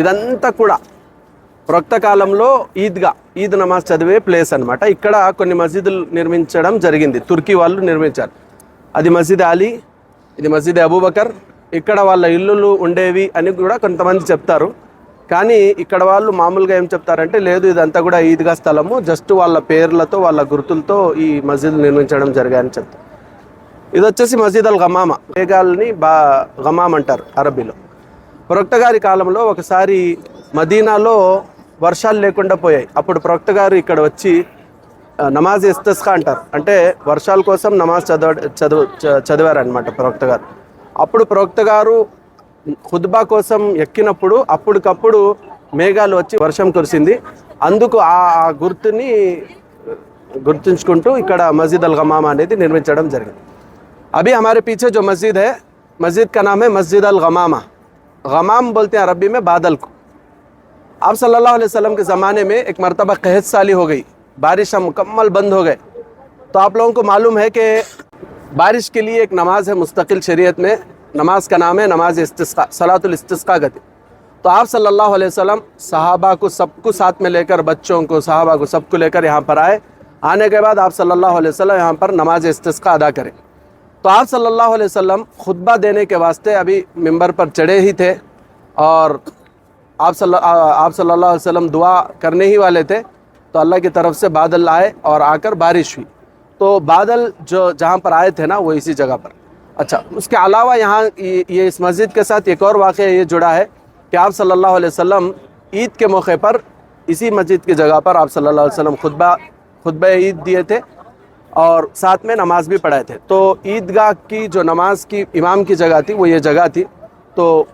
ఇదంతా కూడా ప్రొక్త కాలంలో ఈద్గా ఈద్ నమాజ్ చదివే ప్లేస్ అనమాట ఇక్కడ కొన్ని మసీదులు నిర్మించడం జరిగింది. తుర్కీ వాళ్ళు నిర్మించారు. అది మసీద్ అలీ ఇది మసీద్ అబూబకర్. ఇక్కడ వాళ్ళ ఇల్లులు ఉండేవి అని కూడా కొంతమంది చెప్తారు. కానీ ఇక్కడ వాళ్ళు మామూలుగా ఏం చెప్తారంటే లేదు ఇదంతా కూడా ఈద్గా స్థలము. జస్ట్ వాళ్ళ పేర్లతో వాళ్ళ గుర్తులతో ఈ మసీదు నిర్మించడం జరిగాయని చెప్తారు. ఇది వచ్చేసి మసీద్ అల్ గమామా మేఘాలని బా గమామ్ అంటారు అరబీలో. ప్రొక్త గారి కాలంలో ఒకసారి మదీనాలో వర్షాలు లేకుండా పోయాయి. అప్పుడు ప్రొక్త గారు ఇక్కడ వచ్చి నమాజ్ ఇస్తస్కా అంటారు. అంటే వర్షాల కోసం నమాజ్ చదవ చదువు చదివారనమాట ప్రవక్త గారు. అప్పుడు ప్రవక్త గారు హుద్బా కోసం ఎక్కినప్పుడు అప్పటికప్పుడు మేఘాలు వచ్చి వర్షం కురిసింది. అందుకు ఆ గుర్తుని గుర్తుంచుకుంటూ ఇక్కడ మస్జిద్ అల్ గమామా అనేది నిర్మించడం జరిగింది. అభి హమారే పీచే జో మస్జిద్ హే. మస్జిద్ కా నామే మస్జిద్ అల్ గమామా غمام بولتے ہیں عربی میں بادل کو۔ آپ صلی اللہ علیہ وسلم کے زمانے میں ایک مرتبہ قحط سالی ہو گئی، بارش مکمل بند ہو گئے۔ تو آپ لوگوں کو معلوم ہے کہ بارش کے لیے ایک نماز ہے مستقل شریعت میں۔ نماز کا نام ہے نماز استسقا سلاۃ الاستسقا کہتے تو آپ صلی اللہ علیہ وسلم صحابہ کو سب کو ساتھ میں لے کر، بچوں کو، صحابہ کو سب کو لے کر یہاں پر آئے۔ آنے کے بعد آپ صلی اللہ علیہ وسلم یہاں پر نماز استسقا ادا کریں۔ تو آپ صلی اللہ علیہ وسلم خطبہ دینے کے واسطے ابھی ممبر پر چڑھے ہی تھے اور آپ صلی آپ صلی اللہ علیہ وسلم دعا کرنے ہی والے تھے تو اللہ کی طرف سے بادل آئے اور آ کر بارش ہوئی۔ تو بادل جو جہاں پر آئے تھے نا، وہ اسی جگہ پر۔ اچھا اس کے علاوہ یہاں یہ اس مسجد کے ساتھ ایک اور واقعہ یہ جڑا ہے کہ آپ صلی اللہ علیہ وسلم عید کے موقع پر اسی مسجد کی جگہ پر آپ صلی اللہ علیہ وسلم خطبہ خطبہ عید دیے تھے۔ اور ساتھ میں نماز بھی پڑھائے تھے۔ تو عیدگاہ کی جو نماز کی امام کی جگہ تھی، وہ یہ جگہ تھی۔ تو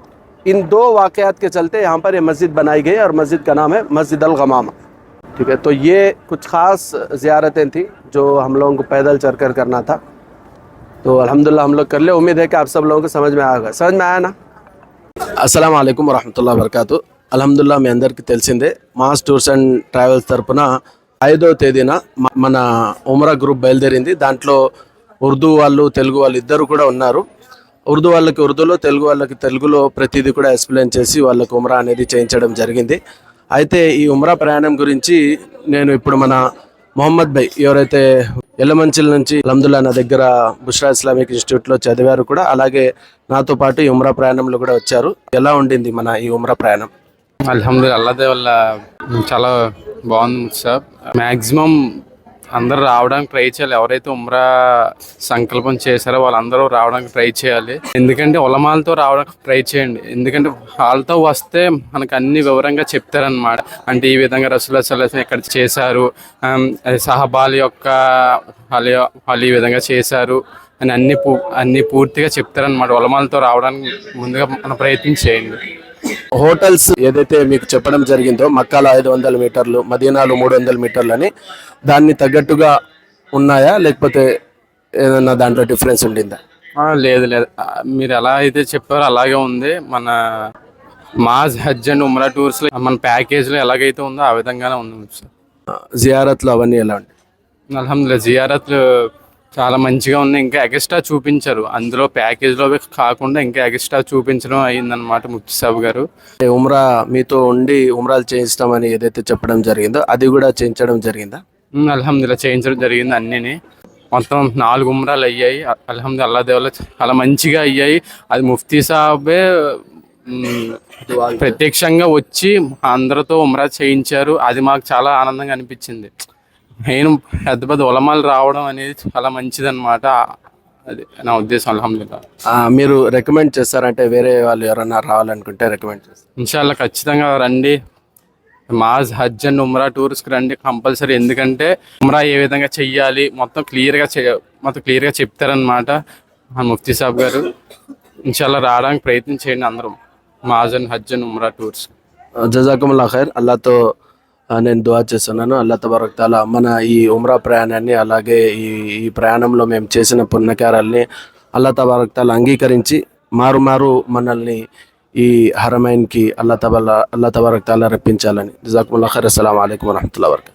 ان دو واقعات کے چلتے یہاں پر یہ مسجد بنائی گئی اور مسجد کا نام ہے مسجد الغمامہ۔ ٹھیک ہے، تو یہ کچھ خاص زیارتیں تھیں جو ہم لوگوں کو پیدل چر کر کرنا تھا۔ تو الحمدللہ ہم لوگ کر لے امید ہے کہ آپ سب لوگوں کو سمجھ میں آئے گا۔ سمجھ میں آیا نا؟ السلام علیکم అస్సలం అయికం వరహమూల వరకాతు اندر మీ تلسندے తెలిసిందే ٹورس اینڈ ٹریولس طرف نہ ఐదో తేదీన మన ఉమరా గ్రూప్ బయలుదేరింది. దాంట్లో ఉర్దూ వాళ్ళు తెలుగు వాళ్ళు ఇద్దరు కూడా ఉన్నారు. ఉర్దూ వాళ్ళకి ఉర్దూలో తెలుగు వాళ్ళకి తెలుగులో ప్రతిదీ కూడా ఎక్స్ప్లెయిన్ చేసి వాళ్ళకు ఉమరా అనేది చేయించడం జరిగింది. అయితే ఈ ఉమరా ప్రయాణం గురించి నేను ఇప్పుడు మన మొహమ్మద్ బై ఎవరైతే ఎల్లమంచిల నుంచి అల్హమ్దుల్లా నా దగ్గర బుష్రా ఇస్లామిక్ ఇన్స్టిట్యూట్లో చదివారు కూడా అలాగే నాతో పాటు ఈ ఉమ్రా ప్రయాణంలో కూడా వచ్చారు. ఎలా ఉండింది మన ఈ ఉమ్రా ప్రయాణం? అల్హమ్దుల్లా అల్లాదే వల్ల చాలా బాగుంది సార్. మ్యాక్సిమం అందరూ రావడానికి ట్రై చేయాలి. ఎవరైతే ఉమ్రా సంకల్పం చేశారో వాళ్ళందరూ రావడానికి ట్రై చేయాలి. ఎందుకంటే ఉలమాలతో రావడానికి ట్రై చేయండి. ఎందుకంటే వాళ్ళతో వస్తే మనకు అన్ని వివరంగా చెప్తారనమాట అంటే ఈ విధంగా రసూల్లా సల్లాసం ఇక్కడ చేశారు అది సహబాల యొక్క వాళ్ళు వాళ్ళు ఈ విధంగా చేశారు అని అన్ని పూ అన్ని పూర్తిగా చెప్తారనమాట ఉలమాలతో రావడానికి ముందుగా మన ప్రయత్నం చేయండి. హోటల్స్ ఏదైతే మీకు చెప్పడం జరిగిందో మక్కాలో ఐదు వందల మీటర్లు మదీనాలో మూడు వందల మీటర్లు అని దాన్ని తగ్గట్టుగా ఉన్నాయా? లేకపోతే ఏదన్నా దాంట్లో డిఫరెన్స్ ఉండిందా? లేదు లేదు. మీరు ఎలా అయితే చెప్పారో అలాగే ఉంది. మన మాజ్ హజ్ అండ్ ఉమ్రా టూర్స్లో మన ప్యాకేజ్లో ఎలాగైతే ఉందో ఆ విధంగానే ఉంది సార్. జియారత్లు అవన్నీ ఎలా ఉంటాయి అల్హమ్దుల్లా జియారత్లు చాలా మంచిగా ఉన్నాయి. ఇంకా ఎక్స్ట్రా చూపించారు. అందులో ప్యాకేజ్లో కాకుండా ఇంకా ఎక్స్ట్రా చూపించడం అయిందనమాట ముఖ్య సాబ్ గారు ఉమ్రా మీతో ఉండి ఉమ్రాలు చేయిస్తామని ఏదైతే చెప్పడం జరిగిందో అది కూడా చేయించడం జరిగిందా? అల్హమ్దుల్లా చేయించడం జరిగింది అన్నిని. మొత్తం నాలుగు ఉమ్రాలు అయ్యాయి. అల్హమ్దు అల్లా దేవుల చాలా మంచిగా అయ్యాయి. అది ముఫ్తీ సాబే ప్రత్యక్షంగా వచ్చి అందరితో ఉమ్రా చేయించారు. అది మాకు చాలా ఆనందంగా అనిపించింది. నేను పెద్ద పెద్ద ఉలమాలు రావడం అనేది చాలా మంచిదన్నమాట. అది నా ఉద్దేశం అల్హమ్దుల్లా మీరు రికమెండ్ చేస్తారంటే వేరే వాళ్ళు ఎవరైనా రావాలనుకుంటే రికమెండ్ చేస్తారు. ఇన్షాల్లా ఖచ్చితంగా రండి. మాజ్ హజ్ అండ్ ఉమ్రా టూర్స్కి రండి కంపల్సరీ. ఎందుకంటే ఉమ్రా ఏ విధంగా చెయ్యాలి మొత్తం క్లియర్గా చె మొత్తం క్లియర్గా చెప్తారనమాట మన ముఫ్తీ సాబ్ గారు. ఇన్షాల్లా రావడానికి ప్రయత్నం చేయండి అందరం. Maaz and Hajj and Umrah tours. జజాకుముల్లా ఖైర్ అల్లాతో నేను దువా చేస్తున్నాను. అల్లా తబరక్ తాలా మన ఈ ఉమ్రా ప్రయాణాన్ని అలాగే ఈ ఈ ప్రయాణంలో మేము చేసిన పుణ్యకారాల్ని అల్లా తబరక్ తాలా అంగీకరించి మారు మారు మనల్ని ఈ హరమైన్కి అల్లా తబల అల్లా తబరక్ తాలా రప్పించాలని. జజాకుముల్లా ఖర్. అస్సలం అయికం వరకు